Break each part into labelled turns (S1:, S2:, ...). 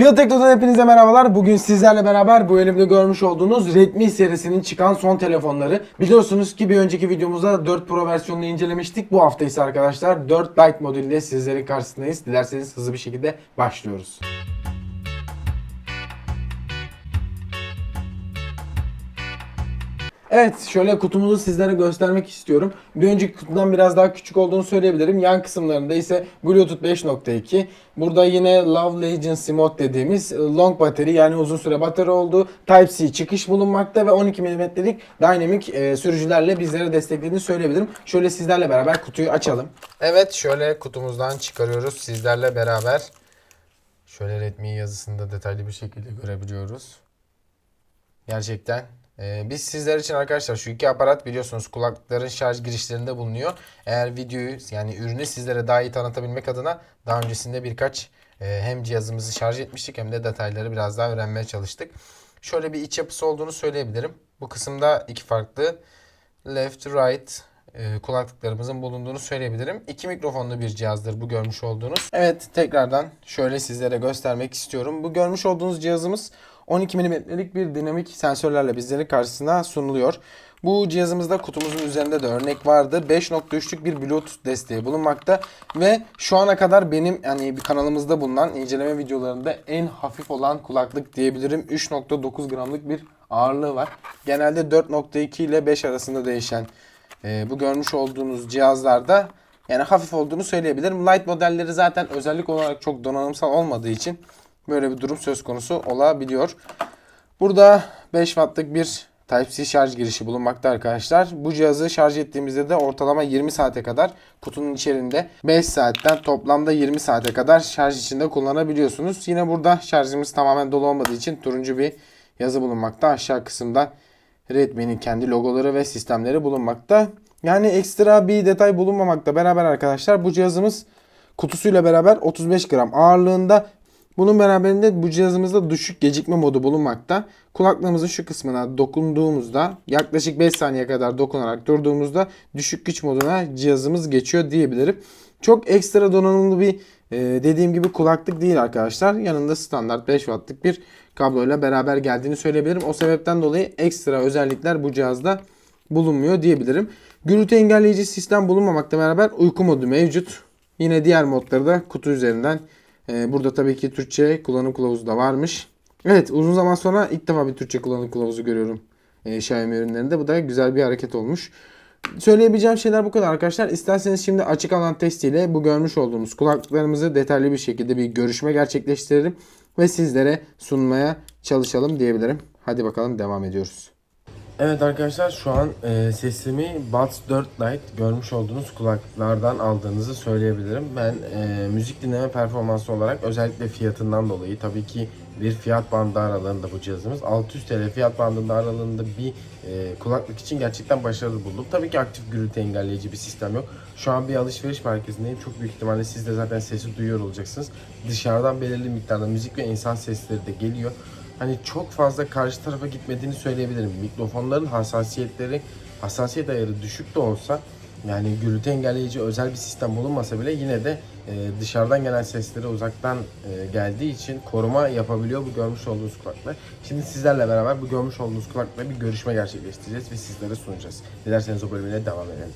S1: Fiyat Tekno'dan hepinize merhabalar. Bugün sizlerle beraber bu elimde görmüş olduğunuz Redmi serisinin çıkan son telefonları. Biliyorsunuz ki bir önceki videomuzda 4 Pro versiyonunu incelemiştik. Bu hafta ise arkadaşlar 4 Lite modeliyle sizlerin karşısındayız. Dilerseniz hızlı bir şekilde başlıyoruz. Evet şöyle kutumuzu sizlere göstermek istiyorum. Bir önceki kutudan biraz daha küçük olduğunu söyleyebilirim. Yan kısımlarında ise Bluetooth 5.2. Burada yine Love Legacy mod dediğimiz e, long battery yani uzun süre batarya olduğu Type-C çıkış bulunmakta ve 12 mm'lik Dynamic e, sürücülerle bizlere desteklediğini söyleyebilirim. Şöyle sizlerle beraber kutuyu açalım. Evet şöyle kutumuzdan çıkarıyoruz sizlerle beraber. Şöyle Redmi yazısında detaylı bir şekilde görebiliyoruz. Gerçekten. Ee, biz sizler için arkadaşlar şu iki aparat biliyorsunuz kulaklıkların şarj girişlerinde bulunuyor. Eğer videoyu yani ürünü sizlere daha iyi tanıtabilmek adına daha öncesinde birkaç e, hem cihazımızı şarj etmiştik hem de detayları biraz daha öğrenmeye çalıştık. Şöyle bir iç yapısı olduğunu söyleyebilirim. Bu kısımda iki farklı left right e, kulaklıklarımızın bulunduğunu söyleyebilirim. İki mikrofonlu bir cihazdır bu görmüş olduğunuz. Evet tekrardan şöyle sizlere göstermek istiyorum. Bu görmüş olduğunuz cihazımız 12 mm'lik bir dinamik sensörlerle bizlerin karşısına sunuluyor. Bu cihazımızda kutumuzun üzerinde de örnek vardı. 5.3'lük bir Bluetooth desteği bulunmakta ve şu ana kadar benim yani bir kanalımızda bulunan inceleme videolarında en hafif olan kulaklık diyebilirim. 3.9 gramlık bir ağırlığı var. Genelde 4.2 ile 5 arasında değişen e, bu görmüş olduğunuz cihazlarda yani hafif olduğunu söyleyebilirim. Light modelleri zaten özellik olarak çok donanımsal olmadığı için böyle bir durum söz konusu olabiliyor. Burada 5 wattlık bir Type-C şarj girişi bulunmakta arkadaşlar. Bu cihazı şarj ettiğimizde de ortalama 20 saate kadar kutunun içerisinde 5 saatten toplamda 20 saate kadar şarj içinde kullanabiliyorsunuz. Yine burada şarjımız tamamen dolu olmadığı için turuncu bir yazı bulunmakta. Aşağı kısımda Redmi'nin kendi logoları ve sistemleri bulunmakta. Yani ekstra bir detay bulunmamakta beraber arkadaşlar bu cihazımız kutusuyla beraber 35 gram ağırlığında bunun beraberinde bu cihazımızda düşük gecikme modu bulunmakta. Kulaklığımızın şu kısmına dokunduğumuzda yaklaşık 5 saniye kadar dokunarak durduğumuzda düşük güç moduna cihazımız geçiyor diyebilirim. Çok ekstra donanımlı bir e, dediğim gibi kulaklık değil arkadaşlar. Yanında standart 5 wattlık bir kabloyla beraber geldiğini söyleyebilirim. O sebepten dolayı ekstra özellikler bu cihazda bulunmuyor diyebilirim. Gürültü engelleyici sistem bulunmamakla beraber uyku modu mevcut. Yine diğer modları da kutu üzerinden ee, burada tabii ki Türkçe kullanım kılavuzu da varmış. Evet uzun zaman sonra ilk defa bir Türkçe kullanım kılavuzu görüyorum e, Xiaomi ürünlerinde. Bu da güzel bir hareket olmuş. Söyleyebileceğim şeyler bu kadar arkadaşlar. İsterseniz şimdi açık alan testiyle bu görmüş olduğunuz kulaklıklarımızı detaylı bir şekilde bir görüşme gerçekleştirelim ve sizlere sunmaya çalışalım diyebilirim. Hadi bakalım devam ediyoruz. Evet arkadaşlar şu an e, sesimi Buds 4 Lite görmüş olduğunuz kulaklıklardan aldığınızı söyleyebilirim. Ben e, müzik dinleme performansı olarak özellikle fiyatından dolayı tabii ki bir fiyat bandı aralığında bu cihazımız. 600 TL fiyat bandında aralığında bir e, kulaklık için gerçekten başarılı buldum. Tabii ki aktif gürültü engelleyici bir sistem yok. Şu an bir alışveriş merkezindeyim. Çok büyük ihtimalle siz de zaten sesi duyuyor olacaksınız. Dışarıdan belirli miktarda müzik ve insan sesleri de geliyor hani çok fazla karşı tarafa gitmediğini söyleyebilirim. Mikrofonların hassasiyetleri, hassasiyet ayarı düşük de olsa yani gürültü engelleyici özel bir sistem bulunmasa bile yine de e, dışarıdan gelen sesleri uzaktan e, geldiği için koruma yapabiliyor bu görmüş olduğunuz kulaklık. Şimdi sizlerle beraber bu görmüş olduğunuz kulaklıkla bir görüşme gerçekleştireceğiz ve sizlere sunacağız. Dilerseniz o bölümüne devam edelim.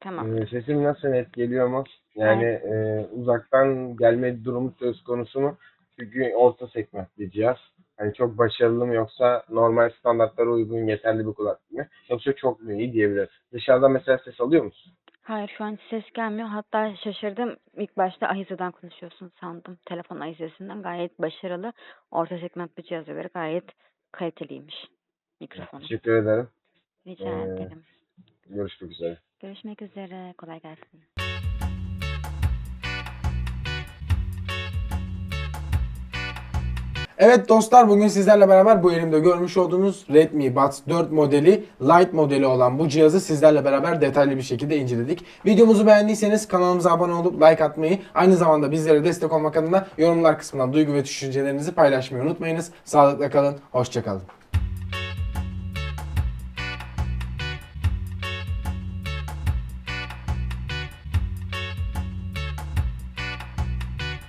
S2: Tamam.
S3: Ee, Sesim nasıl net geliyor mu? Yani e, uzaktan gelme durumu söz konusu mu? Çünkü orta segment cihaz. Hani çok başarılı mı yoksa normal standartlara uygun yeterli bir kulaklık mı? Yoksa çok mu iyi diyebiliriz. Dışarıdan mesela ses alıyor musun?
S2: Hayır şu an ses gelmiyor. Hatta şaşırdım. İlk başta Ahize'den konuşuyorsun sandım. Telefon Ahize'sinden gayet başarılı. Orta segment bir cihaza göre gayet kaliteliymiş mikrofonu.
S3: Teşekkür ederim.
S2: Rica
S3: Ee,
S2: ederim.
S3: Görüşmek üzere.
S2: Görüşmek üzere. Kolay gelsin.
S1: Evet dostlar bugün sizlerle beraber bu elimde görmüş olduğunuz Redmi Buds 4 modeli Lite modeli olan bu cihazı sizlerle beraber detaylı bir şekilde inceledik. Videomuzu beğendiyseniz kanalımıza abone olup like atmayı aynı zamanda bizlere destek olmak adına yorumlar kısmından duygu ve düşüncelerinizi paylaşmayı unutmayınız. Sağlıkla kalın, hoşçakalın.